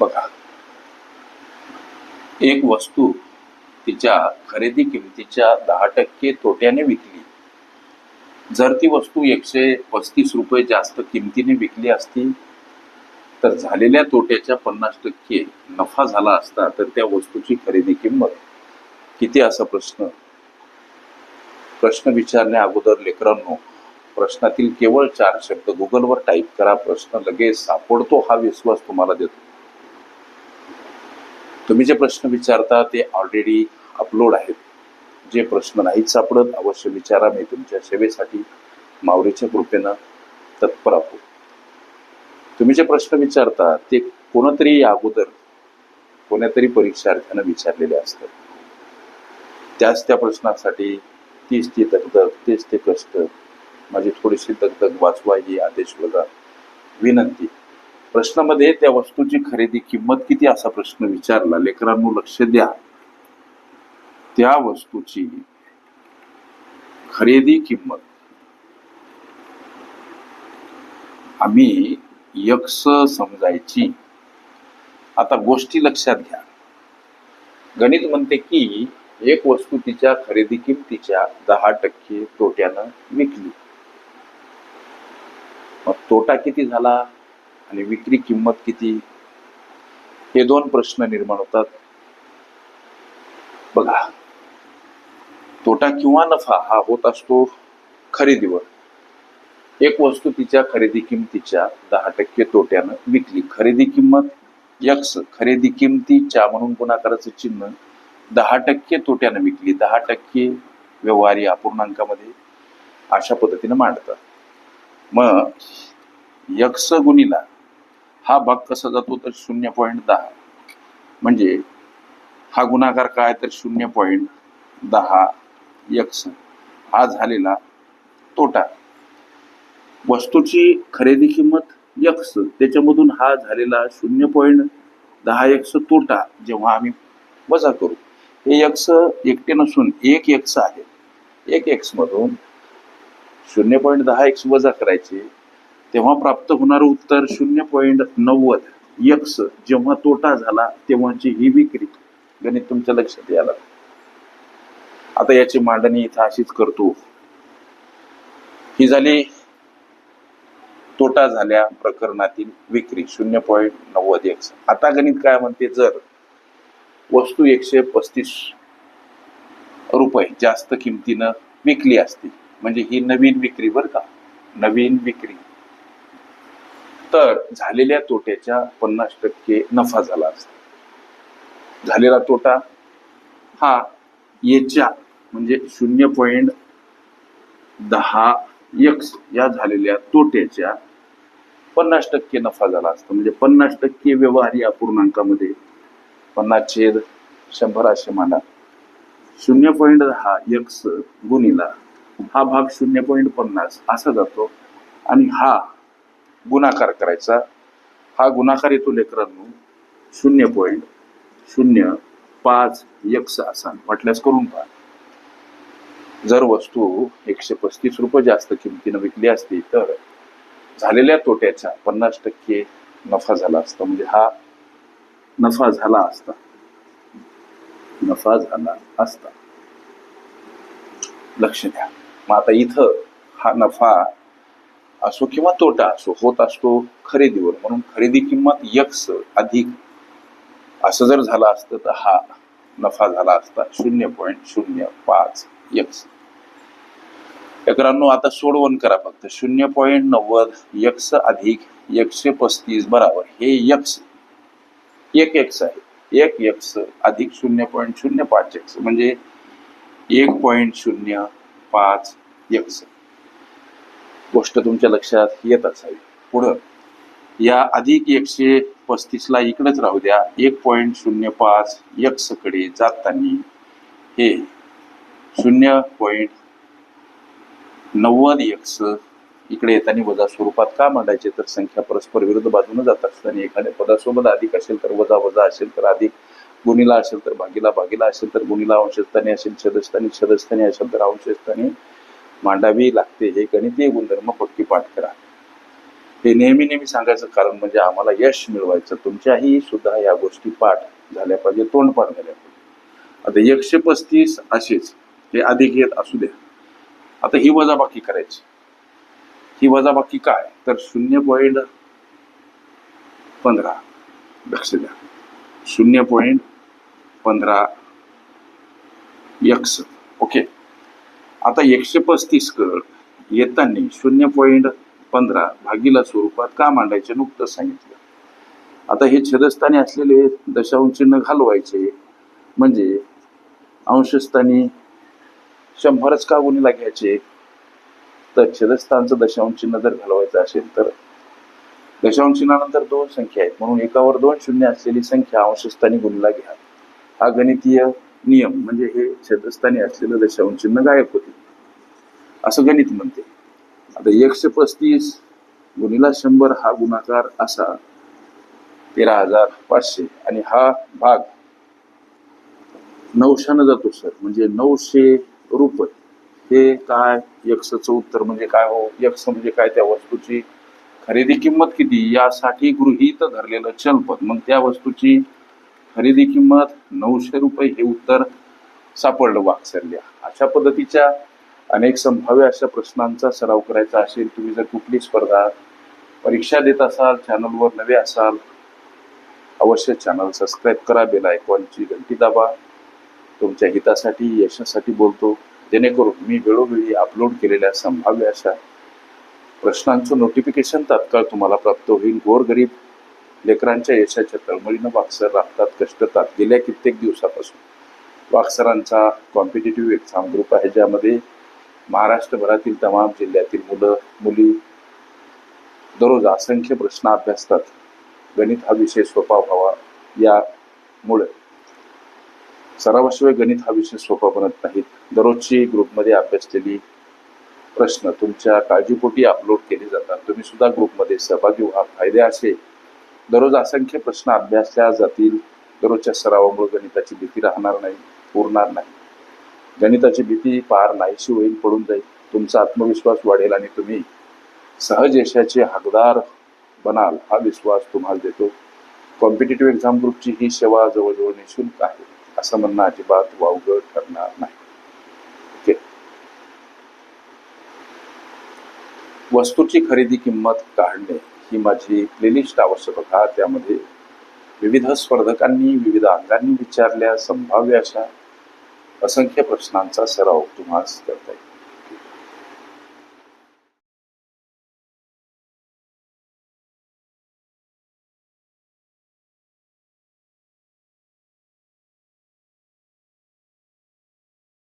बघा. एक वस्तू तिच्या खरेदी किमतीच्या दहा टक्के तोट्याने विकली. जर ती वस्तू एकशे पस्तीस रुपये जास्त किमतीने विकली असती तर झालेल्या तोट्याच्या पन्नास टक्के नफा झाला असता तर त्या वस्तूची खरेदी किंमत किती असा प्रश्न? प्रश्न विचारण्या अगोदर लेकरांनो प्रश्नातील केवळ चार शब्द गुगलवर टाईप करा प्रश्न लगेच सापडतो हा विश्वास तुम्हाला देतो. तुम्ही जे प्रश्न विचारता ते ऑलरेडी अपलोड आहेत. जे प्रश्न नाहीत सापडत अवश्य विचारा. मी तुमच्या सेवेसाठी मावळीच्या कृपेनं तत्पर आहो तुम्ही जे प्रश्न विचारता ते कोणतरी अगोदर कोणत्यातरी परीक्षार्थ्यानं विचारलेले असतात. त्याच त्या प्रश्नासाठी तीच ती दगदग तेच ते कष्ट माझी थोडीशी दगदग वाचवा ही आदेश बघा विनंती. प्रश्नामध्ये त्या वस्तूची खरेदी किंमत किती असा प्रश्न विचारला. लेकरांनो लक्ष द्या. त्या वस्तूची खरेदी किंमत. आम्ही यक्ष समजायची. आता गोष्टी लक्षात घ्या. गणित म्हणते की एक वस्तू तिच्या खरेदी किमतीच्या दहा टक्के तोट्यानं विकली. मग तोटा किती झाला? आणि विक्री किंमत किती? हे दोन प्रश्न निर्माण होतात. बघा. तोटा किंवा नफा हा होत असतो खरेदीवर. एक वस्तू तिच्या खरेदी किमतीच्या दहा टक्के तोट्यानं विकली. खरेदी किंमत यक्स. खरेदी किमतीच्या म्हणून गुणाकाराचं चिन्ह दहा टक्के तोट्यानं विकली. दहा टक्के व्यवहारी अपूर्णांकामध्ये अशा पद्धतीनं मांडतात. मग यक्स गुणीला हा भाग कसा जातो तर शून्य पॉईंट दहा. म्हणजे हा गुणाकार काय तर शून्य पॉईंट दहा यक्स. हा झालेला तोटा. वस्तूची खरेदी किंमत यक्स. त्याच्यामधून हा झालेला शून्य पॉईंट दहा यक्स तोटा जेव्हा आम्ही वजा करू. हे यक्स एकटे नसून एक यक्स आहे. एक एक्स मधून शून्य पॉईंट दहा एक्स वजा करायचे. तेव्हा प्राप्त होणारं उत्तर शून्य पॉईंट नव्वद. यक्स जेव्हा तोटा झाला तेव्हाची ही विक्री. गणित तुमच्या लक्षात यायला आता याची मांडणी इथं अशीच करतो. ही झाली तोटा झाल्या प्रकरणातील विक्री शून्य पॉईंट नव्वद एक्स आता गणित काय म्हणते? जर वस्तू एकशे पस्तीस रुपये जास्त किमतीनं विकली असती म्हणजे ही नवीन विक्री बरं का? नवीन विक्री. तर झालेल्या तोट्याच्या पन्नास टक्के नफा झाला असता. झालेला तोटा हा याच्या म्हणजे शून्य पॉईंट दहा यक्स या झालेल्या तोट्याच्या पन्नास टक्के नफा झाला असतो. म्हणजे पन्नास टक्के व्यवहारी पूर्णांकामध्ये पन्नास छेद शंभर असे मांडा. शून्य पॉईंट दहा यक्स गुणीला हा भाग शून्य पॉईंट पन्नास असा जातो आणि हा गुणाकार करायचा. हा गुणाकार येतो लेकरांनो शून्य पॉईंट शून्य पाच यक्स असा. म्हटल्यास करून पहा. जर वस्तू एकशे पस्तीस रुपये जास्त किमतीनं विकली असती तर झालेल्या तोट्याच्या पन्नास टक्के नफा झाला असता. म्हणजे हा नफा झाला असता. नफा झाला असता. लक्ष द्या. मग आता इथं हा नफा असो किंवा तोटा असो होत असतो खरेदीवर. म्हणून खरेदी किंमत यक्स अधिक. असं जर झालं असतं तर हा नफा झाला असता. शून्य पॉईंट शून्य पाच यक्स. लेकरांनो आता सोडवण करा फक्त. शून्य पॉईंट नव्वद यक्स अधिक एकशे पस्तीस बरोबर. हे यक्स. एक एक्स आहे. एक एक्स अधिक शून्य पॉईंट शून्य पाच एक्स म्हणजे एक पॉईंट शून्य पाच एक्स गोष्ट तुमच्या लक्षात येत असावी पुढं या अधिक एकशे पस्तीसला इकडेच राहू द्या. एक पॉईंट शून्य पाच यक्षकडे जातानी जाताना हे शून्य पॉईंट नव्वद यक्स इकडे येताना वजा स्वरूपात का मांडायचे? तर संख्या परस्पर विरुद्ध बाजूने जात असताना एखाद्या पदासोबत अधिक असेल तर वजा वजा असेल तर अधिक. गुणीला असेल तर भागीला भागीला असेल तर गुणीला अंशस्थानी असेल छदस्थानी छदस्थानी असेल तर अंशस्थानी मांडावी लागते हे गणितीय गुणधर्म पक्की पाठ करा. हे नेहमी नेहमी सांगायचं कारण म्हणजे आम्हाला यश मिळवायचं. तुमच्याही सुद्धा या गोष्टी पाठ झाल्या पाहिजे तोंडपाठ झाल्या पाहिजे. आता एकशे पस्तीस असेच हे अधिक येत असू द्या. आता ही वजाबाकी करायची. ही वजाबाकी काय? तर शून्य पॉईंट पंधरा. लक्ष द्या. शून्य पॉईंट पंधरा. यक्स. ओके? आता एकशे पस्तीस कड येताना शून्य पॉईंट पंधरा भागीला स्वरूपात का मांडायचे नुकतं सांगितलं. आता हे छेदस्थानी असलेले दशांश चिन्ह घालवायचे म्हणजे अंशस्थानी शंभरच का गुणीला घ्यायचे? तर छेदस्थानचं दशांश चिन्ह जर घालवायचं असेल तर दशांश चिन्हानंतर दोन संख्या आहेत. म्हणून एकावर दोन शून्य असलेली संख्या अंशस्थानी गुणीला घ्या. हा गणितीय नियम म्हणजे हे क्षेत्रस्थानी असलेलं दशांश चिन्ह गायब होते. असं गणित म्हणते. आता एकशे पस्तीस गुणिला शंभर हा गुणाकार असा तेरा हजार पाचशे आणि हा भाग नऊशानं जातो सर म्हणजे नऊशे रुपये. हे काय? यक्ष उत्तर म्हणजे काय हो? यक्ष म्हणजे काय त्या वस्तूची खरेदी किंमत किती? यासाठी गृहीत धरलेलं चलपद मग त्या वस्तूची खरेदी किंमत नऊशे रुपये हे उत्तर सापडलं वाकसरल्या. अशा पद्धतीच्या अनेक संभाव्य अशा प्रश्नांचा सराव करायचा असेल तुम्ही जर कुठली स्पर्धा परीक्षा देत असाल चॅनलवर नवे असाल अवश्य चॅनल सबस्क्राईब करा बेल आयकॉनची घंटी दाबा. तुमच्या हितासाठी यशासाठी बोलतो. जेणेकरून मी वेळोवेळी अपलोड केलेल्या संभाव्य अशा प्रश्नांचं नोटिफिकेशन तात्काळ तुम्हाला प्राप्त होईल. गोरगरीब लेकरांच्या यशाच्या तळमळीनं वाक्सर राहतात कष्टतात. गेल्या कित्येक दिवसापासून वाक्सरांचा कॉम्पिटेटिव्ह एक्झाम ग्रुप आहे ज्यामध्ये महाराष्ट्रभरातील तमाम जिल्ह्यातील मुलं मुली दररोज असंख्य प्रश्न अभ्यासतात. गणित हा विषय सोपा व्हावा यामुळे. सरावाशिवाय गणित हा विषय सोपा बनत नाहीत. दररोजची ग्रुपमध्ये अभ्यासलेली प्रश्न तुमच्या काळजीपोटी अपलोड केले जातात. तुम्ही सुद्धा ग्रुपमध्ये सहभागी व्हा. फायदे असे दररोज असंख्य प्रश्न अभ्यासल्या जातील. दररोजच्या सरावामुळे गणिताची भीती राहणार नाही उरणार नाही. गणिताची भीती पार नाहीशी होईल पडून जाईल. तुमचा आत्मविश्वास वाढेल आणि तुम्ही सहज यशाचे हकदार बनाल हा विश्वास तुम्हाला देतो. कॉम्पिटेटिव्ह एक्झाम ग्रुपची ही सेवा जवळजवळ निशुल्क आहे असं म्हणणं अजिबात वावगं ठरणार नाही. ओके. वस्तूची खरेदी किंमत काढणे. ही माझी प्लेलिस्ट आवश्यक बघा त्यामध्ये विविध स्पर्धकांनी विविध अंगांनी विचारल्या संभाव्य अशा असंख्य प्रश्नांचा सराव तुम्हाला करता येईल.